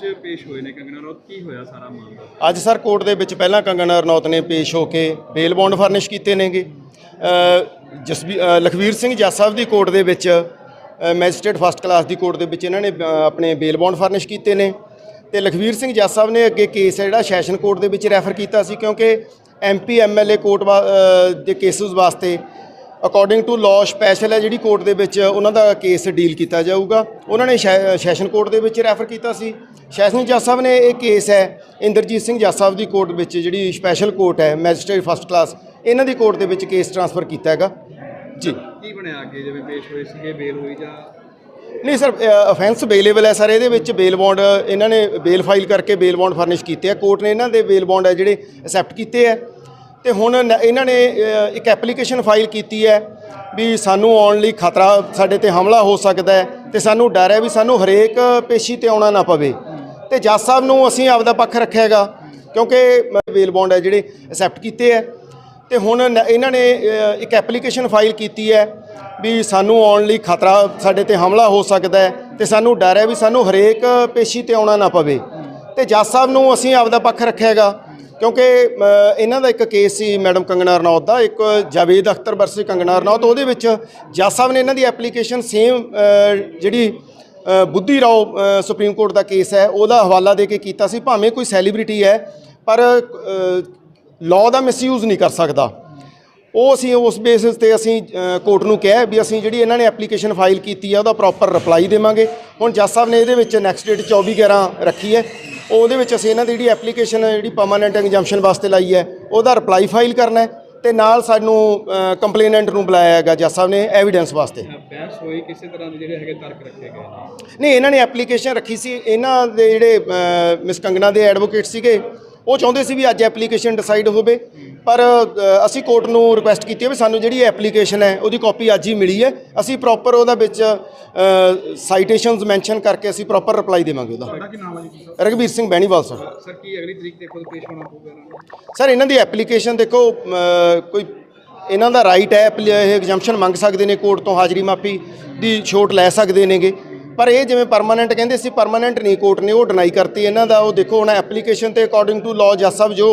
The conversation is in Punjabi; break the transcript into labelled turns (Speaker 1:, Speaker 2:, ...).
Speaker 1: 'ਚ ਪੇਸ਼ ਹੋਏ ਨੇ ਕੰਗਨਾ ਰੌਤ ਕੀ ਹੋਇਆ ਸਾਰਾ ਮਾਮਲਾ?
Speaker 2: ਅੱਜ ਸਰ ਕੋਰਟ ਦੇ ਵਿੱਚ ਪਹਿਲਾਂ ਕੰਗਨਾ ਰਣੌਤ ਨੇ ਪੇਸ਼ ਹੋ ਕੇ ਬੇਲ ਬੌਂਡ ਫਰਨਿਸ਼ ਕੀਤੇ ਨੇਗੇ। ਜਸਬੀ ਲਖਵੀਰ ਸਿੰਘ ਜੱਜ ਸਾਹਿਬ ਦੀ ਕੋਰਟ ਦੇ ਵਿੱਚ ਅ, ਮੈਜਿਸਟ੍ਰੇਟ ਫਸਟ ਕਲਾਸ ਦੀ ਕੋਰਟ ਦੇ ਵਿੱਚ ਇਹਨਾਂ ਨੇ ਆਪਣੇ ਬੇਲ ਬੌਂਡ ਫਰਨਿਸ਼ ਕੀਤੇ ਨੇ। ਤੇ ਲਖਵੀਰ ਸਿੰਘ ਜੱਜ ਸਾਹਿਬ ਨੇ ਅੱਗੇ ਕੇਸ ਹੈ ਜਿਹੜਾ ਸੈਸ਼ਨ ਕੋਰਟ ਦੇ ਵਿੱਚ ਰੈਫਰ ਕੀਤਾ ਸੀ ਕਿਉਂਕਿ ਐਮਪੀ ਐਮਐਲਏ ਕੋਰਟ ਵਾ- ਦੇ ਕੇਸਿਸ ਵਾਸਤੇ ਅਕੋਰਡਿੰਗ ਟੂ ਲਾਅ ਸਪੈਸ਼ਲ ਹੈ ਜਿਹੜੀ ਕੋਰਟ ਦੇ ਵਿੱਚ ਉਹਨਾਂ ਦਾ ਕੇਸ ਡੀਲ ਕੀਤਾ ਜਾਊਗਾ। ਉਹਨਾਂ ਨੇ ਸੈਸ਼ਨ ਕੋਰਟ ਦੇ ਵਿੱਚ ਰੈਫਰ ਕੀਤਾ ਸੀ। ਸੈਸ਼ਨ ਜੱਜ ਸਾਹਿਬ ਨੇ ਇਹ ਕੇਸ ਹੈ ਇੰਦਰਜੀਤ ਸਿੰਘ ਜੱਜ ਸਾਹਿਬ ਦੀ ਕੋਰਟ ਵਿੱਚ ਜਿਹੜੀ ਸਪੈਸ਼ਲ ਕੋਰਟ ਹੈ ਮੈਜਿਸਟ੍ਰੇਟ ਫਸਟ ਕਲਾਸ ਇਹਨਾਂ ਦੀ ਕੋਰਟ ਦੇ ਵਿੱਚ ਕੇਸ ਟ੍ਰਾਂਸਫਰ ਕੀਤਾ ਹੈਗਾ। ਜੀ।
Speaker 1: ਕੀ ਬਣਿਆ ਅੱਗੇ? ਜਿਵੇਂ ਪੇਸ਼ ਹੋਏ ਸੀਗੇ ਬੇਲ ਹੋਈ ਜਾਂ?
Speaker 2: ਨਹੀਂ ਸਰ ਅਫੈਂਸ ਬੇਲੇਬਲ ਹੈ ਸਰ ਇਹਦੇ ਵਿੱਚ ਬੇਲ ਬੌਂਡ ਇਹਨਾਂ ਨੇ ਬੇਲ ਫਾਈਲ ਕਰਕੇ ਬੇਲ ਬੌਂਡ ਫਰਨਿਸ਼ ਕੀਤੇ ਆ। ਕੋਰਟ ਨੇ ਇਹਨਾਂ ਦੇ ਬੇਲ ਬੌਂਡ ਹੈ ਜਿਹੜੇ ਅਸੈਪਟ ਕੀਤੇ ਆ। ਤੇ ਹੁਣ ਨ- ਇਹਨਾਂ ਨੇ ਅ, ਇੱਕ ਐਪਲੀਕੇਸ਼ਨ ਫਾਈਲ ਕੀਤੀ ਹੈ ਵੀ ਸਾਨੂੰ ਆਉਣ ਲਈ ਖਤਰਾ ਸਾਡੇ ਤੇ ਹਮਲਾ ਹੋ ਸਕਦਾ ਹੈ ਤੇ ਸਾਨੂੰ ਡਰ ਹੈ ਵੀ ਸਾਨੂੰ ਹਰੇਕ ਪੇਸ਼ੀ ਤੇ ਆਉਣਾ ਨਾ ਪਵੇ। ਤੇ ਜੱਜ ਸਾਹਿਬ ਨੂੰ ਅਸੀਂ ਆਪਦਾ ਪੱਖ ਰੱਖਿਆ ਹੈਗਾ ਕਿਉਂਕਿ ਬੇਲ ਬੌਂਡ ਹੈ ਜਿਹੜੇ ਅਸੈਪਟ ਕੀਤੇ ਹੈ। ਤੇ ਹੁਣ ਨ- ਇਹਨਾਂ ਨੇ ਅ, ਇੱਕ ਐਪਲੀਕੇਸ਼ਨ ਫਾਈਲ ਕੀਤੀ ਹੈ ਵੀ ਸਾਨੂੰ ਆਉਣ ਲਈ ਖਤਰਾ ਸਾਡੇ ਤੇ ਹਮਲਾ ਹੋ ਸਕਦਾ ਹੈ ਤੇ ਸਾਨੂੰ ਡਰ ਹੈ ਵੀ ਸਾਨੂੰ ਹਰੇਕ ਪੇਸ਼ੀ ਤੇ ਆਉਣਾ ਨਾ ਪਵੇ। ਤੇ ਜੱਜ ਸਾਹਿਬ ਨੂੰ ਅਸੀਂ ਆਪਦਾ ਪੱਖ ਰੱਖਿਆ ਹੈਗਾ ਕਿਉਂਕਿ ਇਹਨਾਂ ਦਾ ਇੱਕ ਕੇਸ ਸੀ ਮੈਡਮ ਕੰਗਣਾ ਰਣੌਤ ਦਾ, ਇੱਕ ਜਾਵੇਦ ਅਖਤਰ ਵਰਸਸ ਕੰਗਣਾ ਰਣੌਤ, ਉਹਦੇ ਵਿੱਚ ਜੱਜ ਸਾਹਿਬ ਨੇ ਇਹਨਾਂ ਦੀ ਐਪਲੀਕੇਸ਼ਨ ਸੇਮ ਜਿਹੜੀ ਬੁੱਧੀ ਰਾਓ ਸੁਪਰੀਮ ਕੋਰਟ ਦਾ ਕੇਸ ਹੈ, ਉਹਦਾ ਹਵਾਲਾ ਦੇ ਕੇ ਕੀਤਾ ਸੀ, ਭਾਵੇਂ ਕੋਈ ਸੈਲੀਬ੍ਰਿਟੀ ਹੈ, ਪਰ ਲਾਅ ਦਾ ਮਿਸਯੂਜ਼ ਨਹੀਂ ਕਰ ਸਕਦਾ। ਉਹ ਅਸੀਂ ਉਸ ਬੇਸਿਸ ਤੇ ਅਸੀਂ ਕੋਰਟ ਨੂੰ ਕਿਹਾ ਵੀ ਅਸੀਂ ਜਿਹੜੀ ਇਹਨਾਂ ਨੇ ਐਪਲੀਕੇਸ਼ਨ ਫਾਈਲ ਕੀਤੀ ਹੈ ਉਹਦਾ ਪ੍ਰੋਪਰ ਰਿਪਲਾਈ ਦੇਵਾਂਗੇ। ਹੁਣ ਜੱਜ ਸਾਹਿਬ ਨੇ ਇਹਦੇ ਵਿੱਚ ਨੈਕਸਟ ਡੇਟ 24 11 ਰੱਖੀ ਹੈ। ਉਹਦੇ ਵਿੱਚ ਅਸੀਂ ਇਹਨਾਂ ਦੀ ਜਿਹੜੀ ਐਪਲੀਕੇਸ਼ਨ ਜਿਹੜੀ ਪਰਮਾਨੈਂਟ ਐਗਜ਼ਾਮਸ਼ਨ ਵਾਸਤੇ ਲਾਈ ਹੈ ਉਹਦਾ ਰਿਪਲਾਈ ਫਾਈਲ ਕਰਨਾ ਹੈ ਤੇ ਨਾਲ ਸਾਨੂੰ ਕੰਪਲੇਨੈਂਟ ਨੂੰ ਬੁਲਾਇਆ ਹੈਗਾ ਜੱਜ ਸਾਹਿਬ ਨੇ ਐਵੀਡੈਂਸ ਵਾਸਤੇ।
Speaker 1: ਬਹਿਸ ਹੋਈ ਕਿਸੇ ਤਰ੍ਹਾਂ ਦੇ ਜਿਹੜੇ ਹੈਗੇ ਤਰਕ ਰੱਖੇ ਗਏ ਨੇ।
Speaker 2: ਨਹੀਂ ਇਹਨਾਂ ਨੇ ਐਪਲੀਕੇਸ਼ਨ ਰੱਖੀ ਸੀ। ਇਹਨਾਂ ਦੇ ਜਿਹੜੇ ਮਿਸ ਕੰਗਣਾ ਦੇ ਐਡਵੋਕੇਟ ਸੀਗੇ ਉਹ ਚਾਹੁੰਦੇ ਸੀ ਵੀ ਅੱਜ ਐਪਲੀਕੇਸ਼ਨ ਡਿਸਾਈਡ ਹੋਵੇ। ਪਰ ਅਸੀਂ ਕੋਰਟ ਨੂੰ ਰਿਕੁਐਸਟ ਕੀਤੀ ਹੈ ਵੀ ਸਾਨੂੰ ਜਿਹੜੀ ਐਪਲੀਕੇਸ਼ਨ ਹੈ ਉਹਦੀ ਕਾਪੀ ਅੱਜ ਹੀ ਮਿਲੀ ਹੈ। ਅਸੀਂ ਪ੍ਰੋਪਰ ਉਹਦਾ ਵਿੱਚ ਸਾਈਟੇਸ਼ਨਸ ਮੈਂਸ਼ਨ ਕਰਕੇ ਅਸੀਂ ਪ੍ਰੋਪਰ ਰਿਪਲਾਈ ਦੇਵਾਂਗੇ ਉਹਦਾ। ਰਗਵੀਰ ਸਿੰਘ ਬੈਣੀਵਾਲ ਸਰ
Speaker 1: ਸਰ ਕੀ ਅਗਲੀ ਤਰੀਕ ਤੇ ਖੁਦ ਪੇਸ਼ ਹੋਣਾ ਪਊਗਾ
Speaker 2: ਸਰ ਇਹਨਾਂ ਦੀ ਐਪਲੀਕੇਸ਼ਨ ਦੇਖੋ ਕੋਈ ਇਹਨਾਂ ਦਾ ਰਾਈਟ ਹੈ ਇਹ ਐਗਜ਼ਾਮਸ਼ਨ ਮੰਗ ਸਕਦੇ ਨੇ ਕੋਰਟ ਤੋਂ ਹਾਜ਼ਰੀ ਮਾਫੀ ਦੀ ਛੋਟ ਲੈ ਸਕਦੇ ਨੇਗੇ। ਪਰ ਇਹ ਜਿਵੇਂ ਪਰਮਾਨੈਂਟ ਕਹਿੰਦੇ ਸੀ ਪਰਮਾਨੈਂਟ ਨਹੀਂ ਕੋਰਟ ਨੇ ਉਹ ਡਿਨਾਈ ਕਰਤੀ। ਇਹਨਾਂ ਦਾ ਉਹ ਦੇਖੋ ਹੁਣ ਐਪਲੀਕੇਸ਼ਨ ਤੇ ਅਕੋਰਡਿੰਗ ਟੂ ਲਾਅ ਜੱਜ ਸਾਹਿਬ ਜੋ